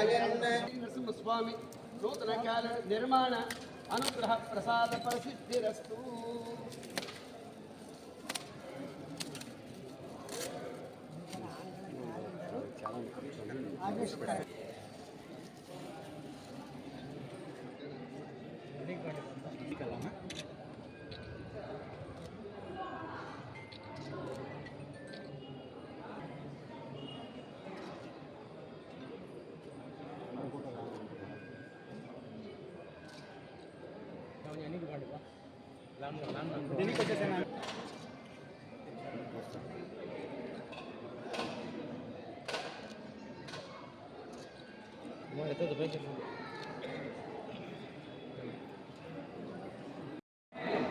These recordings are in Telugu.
నరసింహస్వామి నూతన కాల నిర్మాణ అనుగ్రహ ప్రసాద ప్రసిద్ధిరస్తు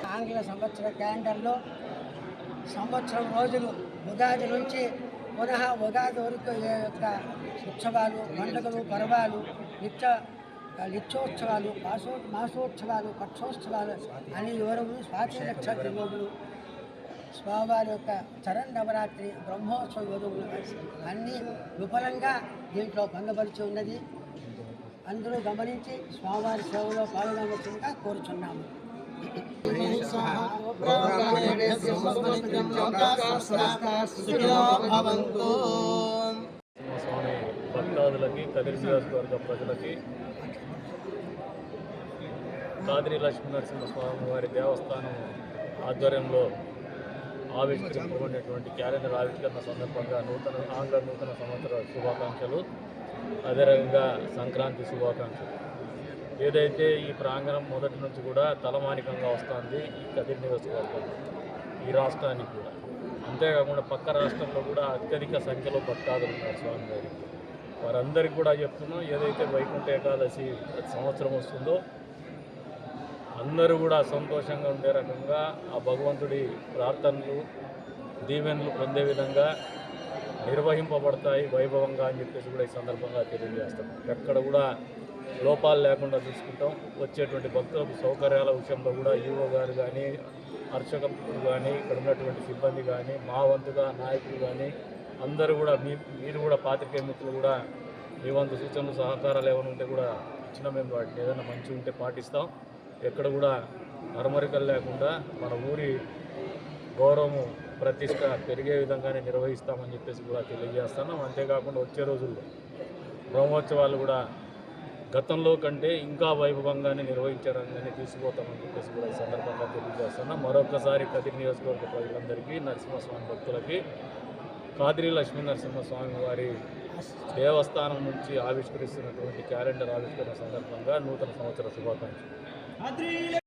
ఆంగ్ల సంవత్సర క్యాలెండర్లో సంవత్సరం రోజులు ఉగాది నుంచి పునః ఉగాది వరకు యొక్క ఉత్సవాలు పండుగలు పర్వాలు నిత్య నిత్యోత్సవాలు మాసో మాసోత్సవాలు పక్షోత్సవాలు అని వివరములు స్వాతి నక్షత్ర యోగులు స్వామివారి యొక్క చరణ్ నవరాత్రి బ్రహ్మోత్సవ యోగములు అన్నీ విఫలంగా దీంట్లో పొందపరిచి ఉన్నది. అందరూ గమనించి స్వామివారి సేవలో పాల్గొనవలసిందిగా కోరుచున్నాము. భక్తాదులకి కదిరి నియోజకవర్గ ప్రజలకి కాదిరి లక్ష్మీ నరసింహస్వామి వారి దేవస్థానం ఆధ్వర్యంలో ఆవిష్కరింపబడినటువంటి క్యాలెండర్ ఆవిష్కరణ సందర్భంగా నూతన ఆంగ్ల నూతన సంవత్సర శుభాకాంక్షలు అదేవిధంగా సంక్రాంతి శుభాకాంక్షలు. ఏదైతే ఈ ప్రాంగణం మొదటి నుంచి కూడా తలమానికంగా వస్తుంది ఈ కదిరి నియోజకవర్గం ఈ రాష్ట్రానికి కూడా. అంతేకాకుండా పక్క రాష్ట్రంలో కూడా అత్యధిక సంఖ్యలో భక్తాదులు ఉన్నారు స్వామి గారికి వారందరికీ కూడా చెప్తున్నాం ఏదైతే వైకుంఠ ఏకాదశి ప్రతి సంవత్సరం వస్తుందో అందరూ కూడా సంతోషంగా ఉండే రకంగా ఆ భగవంతుడి ప్రార్థనలు దీవెనలు పొందే విధంగా నిర్వహింపబడతాయి వైభవంగా అని చెప్పేసి కూడా ఈ సందర్భంగా తెలియజేస్తాం. ఎక్కడ కూడా లోపాలు లేకుండా చూసుకుంటాం. వచ్చేటువంటి భక్తులకు సౌకర్యాల విషయంలో కూడా ఈవో గారు కానీ అర్చకులు కానీ ఇక్కడ ఉన్నటువంటి సిబ్బంది కానీ మా వంతుగా నాయకులు కానీ అందరూ కూడా మీ మీరు కూడా పాత్రికేయ మిత్రులు కూడా మీ వంతు సూచనలు సహకారాలు ఏమైనా ఉంటే కూడా ఇచ్చిన మేము వాటిని ఏదైనా మంచి ఉంటే పాటిస్తాం. ఎక్కడ కూడా అరమరికలు లేకుండా మన ఊరి గౌరవము ప్రతిష్ట పెరిగే విధంగానే నిర్వహిస్తామని చెప్పేసి కూడా తెలియజేస్తున్నాం. అంతేకాకుండా వచ్చే రోజుల్లో బ్రహ్మోత్సవాలు కూడా గతంలో కంటే ఇంకా వైభవంగానే నిర్వహించడానికి తీసుకుపోతామని చెప్పేసి కూడా ఈ సందర్భంగా తెలియజేస్తున్నాం. మరొకసారి కదిరి నియోజకవర్గ ప్రజలందరికీ నరసింహస్వామి భక్తులకి కాదిరి లక్ష్మీ నరసింహస్వామి వారి దేవస్థానం నుంచి ఆవిష్కరిస్తున్నటువంటి క్యాలెండర్ ఆవిష్కరణ సందర్భంగా నూతన సంవత్సర శుభాకాంక్షలు. Adrilha